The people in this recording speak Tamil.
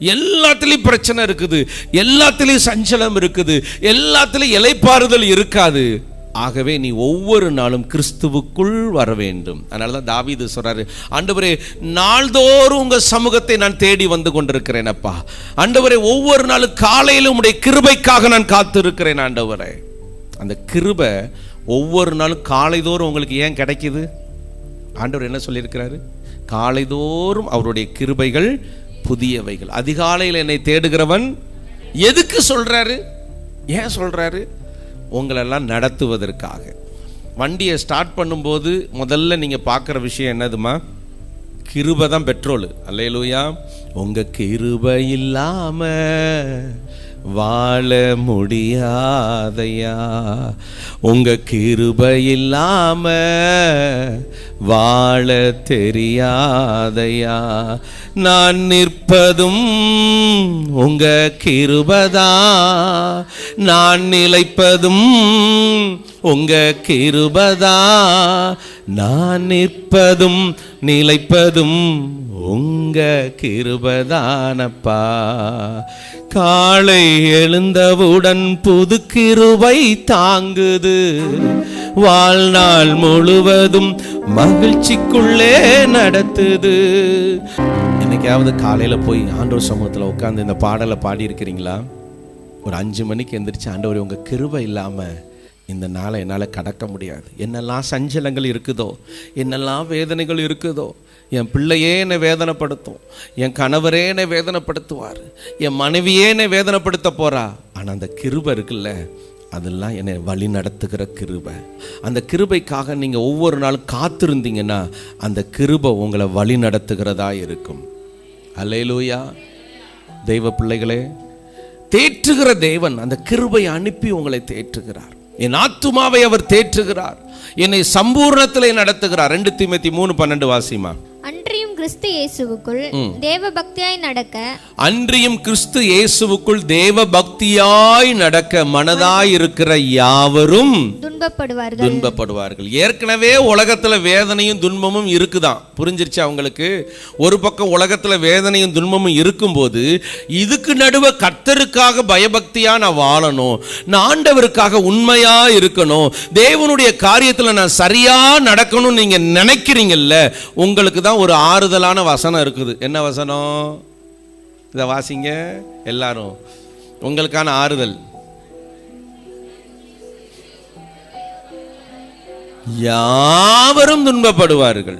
எல்லாத்துலேயும் பிரச்சனை இருக்குது. எல்லாத்துலேயும் சஞ்சலம் இருக்குது. எல்லாத்துலேயும் இலைப்பாறுதல் இருக்காது. ஆகவே நீ ஒவ்வொரு நாளும் கிறிஸ்துவுக்குள் வர வேண்டும். அதனால தான் தாவீது சொல்றாரு ஆண்டவரே நாள்தோறும் உங்க சமூகத்தை நான் தேடி வந்து கொண்டிருக்கிறேன் அப்பா. ஆண்டவரே ஒவ்வொரு நாளும் காலையிலும் உடைய கிருபைக்காக நான் காத்திருக்கிறேன் ஆண்டவரே. அந்த கிருபை ஒவ்வொரு நாளும் காலைதோறும் உங்களுக்கு ஏன் கிடைக்குது? ஆண்டவர் என்ன சொல்லியிருக்கிறாரு? காலைதோறும் அவருடைய கிருபைகள் புதியவைகள். அதிகாலையில் என்னை தேடுகிறவன் எதுக்கு சொல்கிறாரு ஏன் சொல்கிறாரு உங்களெல்லாம் நடத்துவதற்காக. வண்டியை ஸ்டார்ட் பண்ணும்போது முதல்ல நீங்கள் பார்க்குற விஷயம் என்னதுமா கிருபை தான் பெட்ரோலு அல்லையிலூயா உங்கள் கிருபை இல்லாம வாழ முடியாதையா? உங்க கிருப இல்லாம வாழ தெரியாதையா? நான் நிற்பதும் உங்க கிருபதா நான் நிலைப்பதும் உங்க கிருபதா. நான் நிற்பதும் நிலைப்பதும் உங்க கிருபதானப்பா. காலை எழுந்தவுடன் புது கிருபை தாங்குது. வாழ்நாள் முழுவதும் மகிழ்ச்சிக்குள்ளே நடத்துது. என்னைக்காவது காலையில் போய் ஆண்டோர் சமூகத்தில் உட்காந்து இந்த பாடலை பாடியிருக்கிறீங்களா? ஒரு அஞ்சு மணிக்கு எந்திரிச்சு ஆண்டவர் உங்க கிருபை இல்லாம இந்த நாளை என்னால் கடக்க முடியாது. என்னெல்லாம் சஞ்சலங்கள் இருக்குதோ என்னெல்லாம் வேதனைகள் இருக்குதோ என் பிள்ளையே என்னை வேதனைப்படுத்தும் என் கணவரே என்னை வேதனைப்படுத்துவார் என் மனைவியே என்னை வேதனைப்படுத்த போகிறா ஆனால் அந்த கிருபை இருக்குல்ல அதெல்லாம் என்னை வழி நடத்துகிற கிருபை. அந்த கிருபைக்காக நீங்கள் ஒவ்வொரு நாளும் காத்திருந்தீங்கன்னா அந்த கிருபை உங்களை வழி நடத்துகிறதா இருக்கும். அல்லேலூயா. தெய்வ பிள்ளைகளே தேற்றுகிற தேவன் அந்த கிருபை அனுப்பி உங்களை தேற்றுகிறார். என் ஆத்துமாவை அவர் தேற்றுகிறார். என்னை சம்பூர்ணத்திலே நடத்துகிறார். ரெண்டு தீமத்தி மூணு பன்னெண்டு வாசிமா. அன்றியும் கிறிஸ்து இயேசுவுக்குள் தேவ பக்தியாய் நடக்க அன்றியும் கிறிஸ்து இயேசுவுக்குள் தேவ பக்தியாய் நடக்க மனதாய் இருக்கிற யாவரும் துன்பப்படுவார்கள். துன்பப்படுவார்கள். ஏற்கனவே உலகத்துல வேதனையும் துன்பமும் இருக்குதான். புரிஞ்சிருச்சு அவங்களுக்கு ஒரு பக்கம் உலகத்துல வேதனையும் துன்பமும் இருக்கும்போது இதுக்கு நடுவே கர்த்தருக்காக பயபக்தியா நான் வாழணும். நான் ஆண்டவருக்காக உண்மையா இருக்கணும். தேவனுடைய காரியத்துல நான் சரியா நடக்கணும்னு நீங்க நினைக்கிறீங்கல்ல உங்களுக்கு தான் ஒரு ஆறுதலான வசனம் இருக்குது. என்ன வசனம்? இதை வாசிங்க எல்லாரும். உங்களுக்கான ஆறுதல். யாவரும் துன்பப்படுவார்கள்.